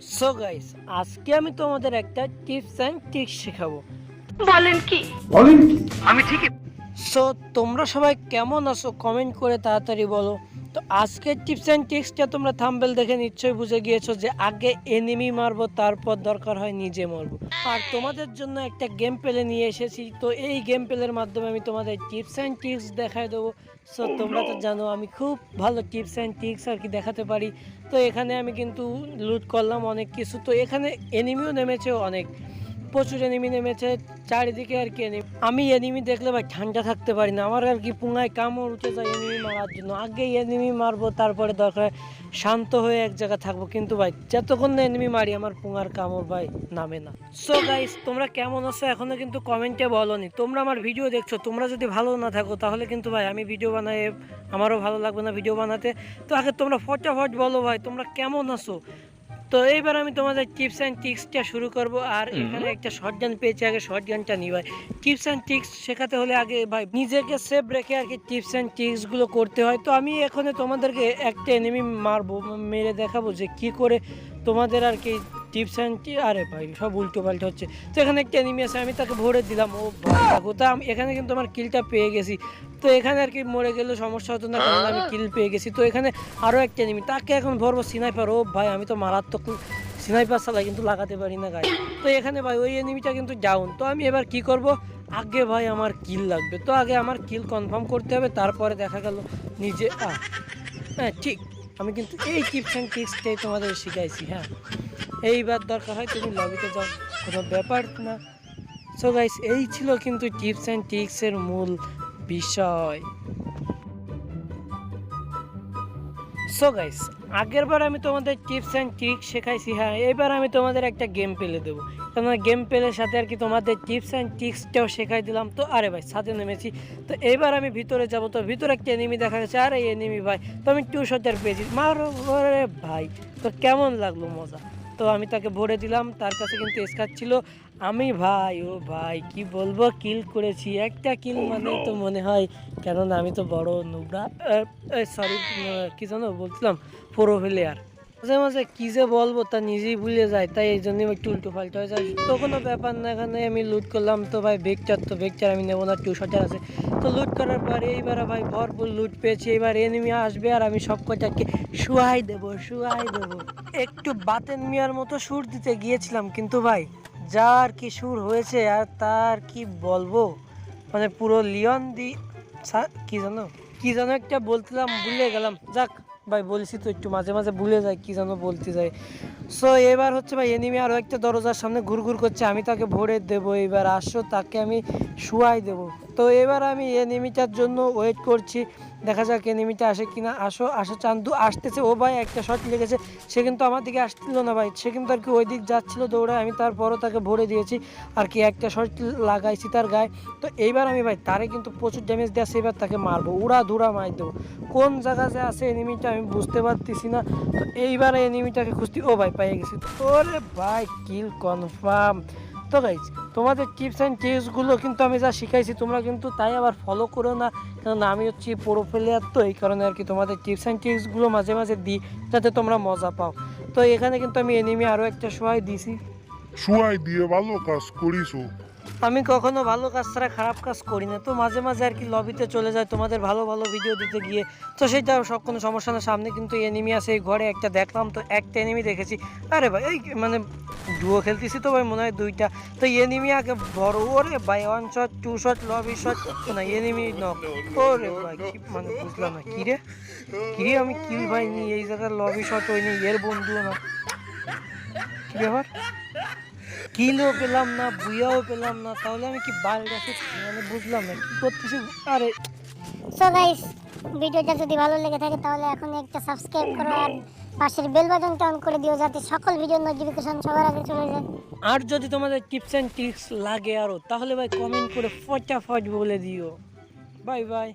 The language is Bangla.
সো গাইস আজকে আমি তোমাদের একটা টিপস অ্যান্ড ট্রিক্স শেখাবো। বলেন কি? সো তোমরা সবাই কেমন আছো? কমেন্ট করে তাড়াতাড়ি বলো। তো আজকের টিপস অ্যান্ড ট্রিক্সটা তোমরা থাম্বেল দেখে নিশ্চয়ই বুঝে গিয়েছো যে আগে এনিমি মারবো তারপর দরকার হয় নিজে মারবো। আর তোমাদের জন্য একটা গেম প্লে নিয়ে এসেছি তো এই গেম প্লের মাধ্যমে আমি তোমাদের টিপস অ্যান্ড ট্রিক্স দেখায় দেবো। সো তোমরা তো জানো আমি খুব ভালো টিপস অ্যান্ড ট্রিক্স আর কি দেখাতে পারি। তো এখানে আমি কিন্তু লুট করলাম অনেক কিছু। তো এখানে এনিমিও নেমেছে অনেক। প্রচুর এনিমি নেমেছে, চারিদিকে আর কি এনিমি আমি এনিমি দেখলে ভাই ঠান্ডা থাকতে পারি না, আমার আর কি পুঙ্গায় কামড় উঠে যায় এনিমি মারার জন্য। আগে এনিমি মারবো, তারপরে দরকার শান্ত হয়ে এক জায়গায় থাকব। কিন্তু ভাই, যতক্ষণ না এনিমি মারি, আমার পুঙ্গার কামড় ভাই নামে না। সো গাইস তোমরা কেমন আছো এখনও কিন্তু কমেন্টে বলনি। তোমরা আমার ভিডিও দেখছ, তোমরা যদি ভালো না থাকো, তাহলে কিন্তু ভাই আমি ভিডিও বানাই আমারও ভালো লাগবে না ভিডিও বানাতে। তো আগে তোমরা ফটাফট বলো ভাই, তোমরা কেমন আছো? তো এইবার আমি তোমাদের টিপস অ্যান্ড টিক্সটা শুরু করব আর এখানে একটা শর্ট গান পেয়েছি আগে শর্ট গানটা নিই ভাই টিপস অ্যান্ড টিক্স শেখাতে হলে আগে ভাই নিজেকে সেফ রেখে আর কি টিপস অ্যান্ড টিক্সগুলো করতে হয়। তো আমি এখানে তোমাদেরকে একটা এনিমি মারবো মেরে দেখাবো যে কি করে তোমাদের আর কি টিপস অ্যান্ড আরে ভাই সব উল্টো পাল্টা হচ্ছে। তো এখানে একটা এনিমি আছে আমি তাকে ভরে দিলাম। ও ভাই দেখো তা আমি এখানে কিন্তু আমার কিলটা পেয়ে গেছি। তো এখানে আর কি মরে গেলে সমস্যা হতো না কারণ আমি কিল পেয়ে গেছি। তো এখানে আরও একটা এনিমি তাকে এখন ভরবো সিনাইপার ও ভাই আমি তো মারাত্মক সিনাইপার চালাই কিন্তু লাগাতে পারি না গায়ে তো এখানে ভাই ওই এনিমিটা কিন্তু ডাউন তো আমি এবার কি করব? আগে ভাই আমার কিল লাগবে। তো আগে আমার কিল কনফার্ম করতে হবে তারপরে দেখা গেল নিজে হ্যাঁ ঠিক। আমি কিন্তু এই টিপস অ্যান্ড টিপসটাই তোমাদের শিখাইছি হ্যাঁ। এইবার দরকার হয় তুমি লবিতে যাও, কোনো ব্যাপার না। সো গাইস এই ছিল কিন্তু টিপস অ্যান্ড টিক্সের মূল বিষয়। সো গাইস আগের বার আমি তোমাদের টিপস অ্যান্ড ট্রিক শেখাইছি হ্যাঁ? এবার আমি তোমাদের একটা গেম পেলে দেবো। কেননা গেম পেলের সাথে আর কি তোমাদের টিপস অ্যান্ড ট্রিক্সটাও শেখাই দিলাম। তো আরে ভাই, সাথে নেমেছি। তো এবার আমি ভিতরে যাব। তো ভিতরে একটা এনিমি দেখা গেছে। আরে এনিমি ভাই, তো আমি টু শটার পেয়েছি। মারো ভাই, তো কেমন লাগল মজা? তো আমি তাকে ভরে দিলাম তার কাছে কিন্তু স্কার ছিল। আমি ভাই ও ভাই কি বলব? কিল করেছি একটা কিল মানে তো মনে হয় কেননা আমি তো বড় নুবরা। সরি কি জানো বলছিলাম প্রো প্লেয়ার মাঝে মাঝে কি যে বলব তা নিজেই ভুলে যায় তাই এই জন্য একটু উল্টো পাল্টা হয়ে যায়। তো কোনো ব্যাপার না এখানে আমি লুট করলাম তো ভাই বেগচার তো বেগচার আমি নেব না টু শটার আছে। তো লুট করার পর এইবার ভাই ভরপুর লুট পেয়েছি এবার এনিমি আসবে আর আমি সব কটাকে শুয়াই দেবো শুয়াই দেবো। একটু বাতেন মিয়ার মতো সুর দিতে গিয়েছিলাম, কিন্তু ভাই, যার কি সুর হয়েছে আর তার কি বলব? মানে পুরো লিওন দি কি জানো? কি জানো একটা বলছিলাম, ভুলে গেলাম। যাক, ভাই, বলছি তো একটু মাঝে মাঝে ভুলে যাই, কি জানো বলতে যাই। সো এবার হচ্ছে ভাই, এনিমি আরও একটা দরজার সামনে ঘুরঘুর করছে, আমি তাকে ভরে দেবো, এবার আসো, তাকে আমি শুয়াই দেবো। তো এবার আমি এনিমিটার জন্য ওয়েট করছি। দেখা যাক এনিমিটা আসে কিনা। আসো আসো, চান্দু আসতেছে। ও ভাই, একটা শট লেগেছে সে কিন্তু আমার দিকে আসছিল না ভাই। সে কিন্তু আর কি ওই দিক যাচ্ছিল দৌড়ায়। আমি তারপরও তাকে ভরে দিয়েছি। আর কি একটা শট লাগাইছি তার গায়ে। তো এইবার আমি ভাই, তারে কিন্তু প্রচুর ড্যামেজ দেওয়া এবার তাকে মারবো। উড়া ধুরা মার দেবো কোন জায়গা যে আছে এনিমিটা আমি বুঝতে পারতেছি না। তো এইবার এনিমিটাকে খুঁজতে ও ভাই, পাইয়ে গেছি। ওরে ভাই কিল কনফার্ম তো গাইজ তোমাদের টিপস অ্যান্ড টিপসগুলো কিন্তু আমি যা শিখাইছি, তোমরা কিন্তু তাই আবার ফলো করো না। কারণ আমি হচ্ছি পুরো প্লেয়ার তো, এই কারণে আর কি তোমাদের টিপস অ্যান্ড টিপসগুলো মাঝে মাঝে দিই, যাতে তোমরা মজা পাও। তো এখানে কিন্তু আমি এনিমি আরও একটা সহায় দিছি। সোয়াই দিয়ে ভালো কাজ করিস আমি কখনো ভালো কাজ ছাড়া খারাপ কাজ করি না। তো মাঝে মাঝে আর কি লবিতে চলে যায় তোমাদের ভালো ভালো ভিডিও দিতে গিয়ে। তো সেটা সব কোনো সমস্যা না। সামনে কিন্তু এনিমি আছে, এই ঘরে একটা দেখলাম তো একটা এনিমি দেখেছি। আরে ভাই, এই মানে ডুয়ো খেলতেছি তো ভাই, মনে হয় দুইটা। তো এনিমি আগে বড়, ওরে ভাই one shot two shot lobby shot না এনিমি নক ওরে ভাই মানে বুঝলাম না, কি রে? কি রে, আমি কিল ভাই নি এই জায়গায় লবি শট হয়নি, এর বন্ধুও না। কি ব্যাপার? কিলও পেলাম না বুয়াও পেলাম না তাহলে আমি কি বাল গাছে মানে বুঝলাম না কি করতেছি? আরে সো গাইস ভিডিওটা যদি ভালো লেগে থাকে তাহলে এখন একটা সাবস্ক্রাইব করো আর পাশের বেল বাটনটা অন করে দিও যাতে সকল ভিডিওর নোটিফিকেশন সবার আগে চলে যায়। আর যদি তোমাদের টিপস অ্যান্ড ট্রিক্স লাগে আরও তাহলে ভাই কমেন্ট করে ফটাফট বলে দিও। Bye bye